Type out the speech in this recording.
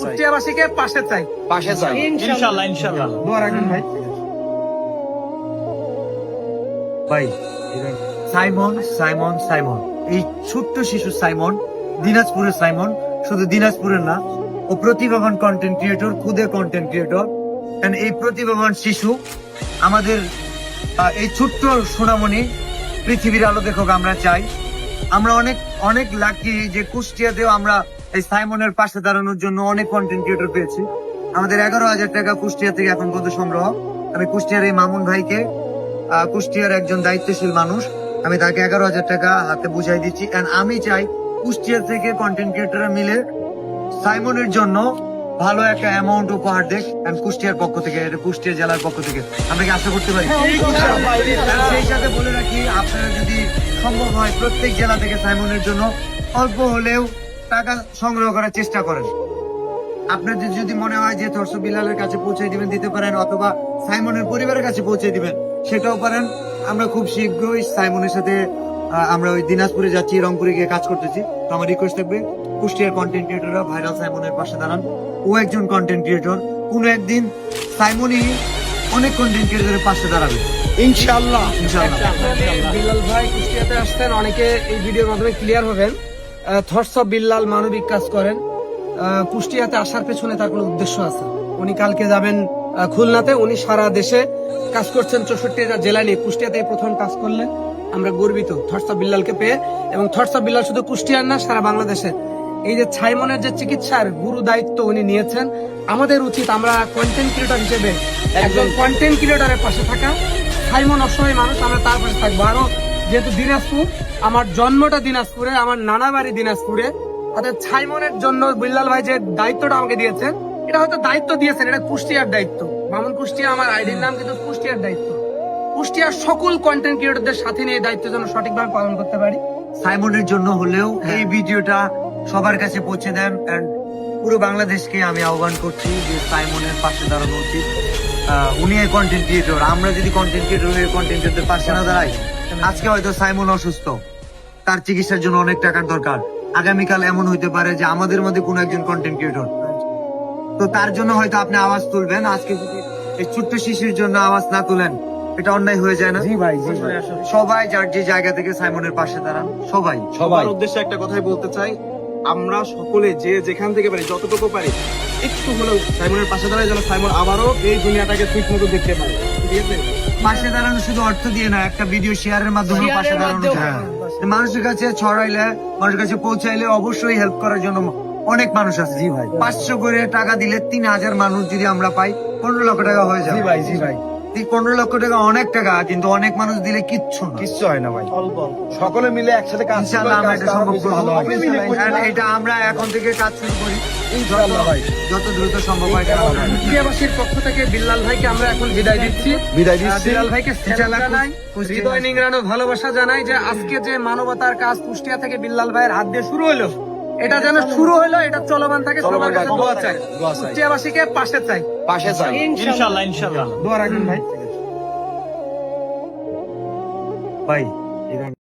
কুষ্টিয়াবাসীকে পাশে চাই। পাশে চাই। ইনশাল্লাহ। ইনশাল্লাহ দোয়া রাখবেন ভাই। ভাই সাইমন সাইমন সাইমন। এই ছোট্ট শিশু সাইমন দিনাজপুরের সাইমন শুধু দিনাজপুরের না ও প্রতিভাবান কন্টেন্ট ক্রিয়েটর খুদে কন্টেন্ট ক্রিয়েটর এই প্রতিভাবান শিশু আমাদের এই ছোট্ট সোনামণি পৃথিবীর আলো দেখুক আমরা চাই। আমরা অনেক অনেক লাকি যে কুষ্টিয়াতেও আমরা এই সাইমনের পাশে দাঁড়ানোর জন্য অনেক কন্টেন্ট ক্রিয়েটর পেয়েছি। আমাদের এগারো হাজার টাকা কুষ্টিয়া থেকে এখন পর্যন্ত সংগ্রহ। আমি কুষ্টিয়ার এই মামুন ভাইকে কুষ্টিয়ার একজন দায়িত্বশীল মানুষ। আমি তাকে এগারো হাজার টাকা হাতে বুঝাই দিচ্ছি। আমি চাই কুষ্টিয়া থেকে কন্টেন্ট ক্রিয়েটররা মিলে সাইমনের জন্য ভালো একটা অ্যামাউন্ট উপহার দেখ এন্ড কুষ্টিয়ার পক্ষ থেকে এটা কুষ্টিয়া জেলার পক্ষ থেকে। আমরা কি আশা করতে পারি? সেই সাথে বলে রাখি আপনারা যদি সম্ভব হয় প্রত্যেক জেলা থেকে সাইমনের জন্য অল্প হলেও টাকা সংগ্রহ করার চেষ্টা করেন। আপনাদের যদি মনে হয় যে থর্স বিলালের কাছে পৌঁছে দিবেন দিতে পারেন অথবা সাইমনের পরিবারের কাছে পৌঁছে দিবেন সেটাও পারেন। আমরা খুব শীঘ্রই সাইমনের সাথে আমরা ওই দিনাজপুরে যাচ্ছি রংপুরে গিয়ে কাজ করতেছি। তো আমার রিকোয়েস্ট থাকবে কুষ্টিয়ার কন্টেন্ট ক্রিয়েটররা ভাইরাল সাইমনের পাশে দাঁড়ান। ও একজন কন্টেন্ট ক্রিয়েটর কোনো একদিন সাইমনই অনেক কন্টেন্ট ক্রিয়েটরের পাশে দাঁড়াবে। ইনশাল্লাহ ইনশাআল্লাহ। বিল্লাল ভাই কুষ্টিয়াতে আসছেন অনেকে এই ভিডিওর মাধ্যমে ক্লিয়ার হবেন। থটস অফ বিল্লাল মানবিক কাজ করেন। আহ, কুষ্টিয়াতে আসার পেছনে তার কোনো উদ্দেশ্য আছে? উনি কালকে যাবেন খুলনাতে উনি সারা দেশে কাজ করছেন চৌষট্টি জেলা নিয়ে। কুষ্টিয়াতে প্রথম কাজ করলেন। আমরা গর্বিত থটস বিল্লালকে পেয়ে এবং থটস বিল্লাল শুধু কুষ্টিয়ার না, সারা বাংলাদেশে। এই যে ছাইমনের যে চিকিৎসার গুরু দায়িত্ব উনি নিয়েছেন, আমাদের উচিত আমরা কন্টেন্ট ক্রিয়েটর হিসেবে একজন কন্টেন্ট ক্রিয়েটরের পাশে থাকা। সাইমন অসহায় মানুষ, আমরা তার পাশে থাকব। আরও যেহেতু দিনাজপুর, আমার জন্মটা দিনাজপুরে, আমার নানা বাড়ি দিনাজপুরে। অর্থাৎ ছাইমনের জন্য বিল্লাল ভাই যে দায়িত্বটা আমাকে দিয়েছেন, এটা হয়তো দায়িত্ব দিয়েছেন, এটা কুষ্টিয়ার দায়িত্ব। মামুন কুষ্টিয়া আমার আইডির নাম, কিন্তু কুষ্টিয়ার দায়িত্ব। কুষ্টিয়ার সকল কন্টেন্ট ক্রিয়েটরদের সাথে নিয়ে দায়িত্ব যেন সঠিকভাবে পালন করতে পারি। সাইমনের জন্য হলেও এই ভিডিওটা সবার কাছে পৌঁছে দেন এন্ড পুরো বাংলাদেশকে আমি আহ্বান করছি যে সাইমনের পাশে দাঁড়ানো উচিত। উনি কন্টেন্ট ক্রিয়েটর আমরা যদি কন্টেন্ট ক্রিয়েটর হয়ে কন্টেন্ট ক্রিয়েটর পাশে না দাঁড়াই আজকে হয়তো সাইমন অসুস্থ। তার চিকিৎসার জন্য অনেক টাকার দরকার। আগামীকাল এমন হইতে পারে যে আমাদের মধ্যে কোনো একজন কন্টেন্ট ক্রিয়েটর তো তার জন্য হয়তো আপনি আওয়াজ তুলবেন। আজকে যদি এই ছোট্ট শিশুর জন্য আওয়াজ না তুলেন এটা অন্যায় হয়ে যায় না। জি ভাই জি ভাই। সবাই যার যে জায়গা থেকে সাইমনের পাশে দাঁড়ান সবাই। সবাই। সবার উদ্দেশ্যে একটা কথাই বলতে চাই। আমরা সকলে যে যেখান থেকে পারি যতটুকু পারি একটু হলেও সাইমনের পাশে দাঁড়ায় যেন সাইমন আবারও এই দুনিয়াটাকে ঠিক মতো দেখতে পারে ঠিক আছে? পাশে দাঁড়ানো শুধু অর্থ দিয়ে না একটা ভিডিও শেয়ারের মাধ্যমে পাশে দাঁড়ানো যায়। মানুষের কাছে ছড়াইলে মানুষের কাছে পৌঁছাইলে অবশ্যই হেল্প করার জন্য অনেক মানুষ আছে। জি ভাই। পাঁচশো করে টাকা দিলে তিন হাজার মানুষ যদি আমরা পাই পনেরো লক্ষ টাকা হয়ে যাবে। ভাই জি ভাই। পনেরো লক্ষ টাকা অনেক টাকা কিন্তু অনেক মানুষ দিলে কিচ্ছু না। কিচ্ছু হয় না ভাই। সকলে মিলে একসাথে কাজ করলে আমরা এটা সম্ভব বেশি করব। ভালো হবে। And এটা আমরা এখন থেকে কাজ শুরু করি। ইনশাআল্লাহ ভাই। যত দ্রুত সম্ভব হয় এটা পক্ষ থেকে বিল্লাল ভাইকে আমরা এখন বিদায় দিচ্ছি। বিদায় দিচ্ছি। বিল্লাল ভাইকে জানাই। হৃদয় নিংড়ানো ভালোবাসা জানাই যে আজকে যে মানবতার কাজ কুষ্টিয়া থেকে বিল্লাল ভাইয়ের হাত দিয়ে শুরু হলো এটা যেন শুরু হলো এটা চলমান থাকে সবার চলমান কাছে থাকে। দোয়া চাই। কুষ্টিয়াবাসীকে পাশে চাই। পাশে চাই ইনশাল্লাহ ইনশাল্লাহ দোয়া রাখবেন ভাই। ভাই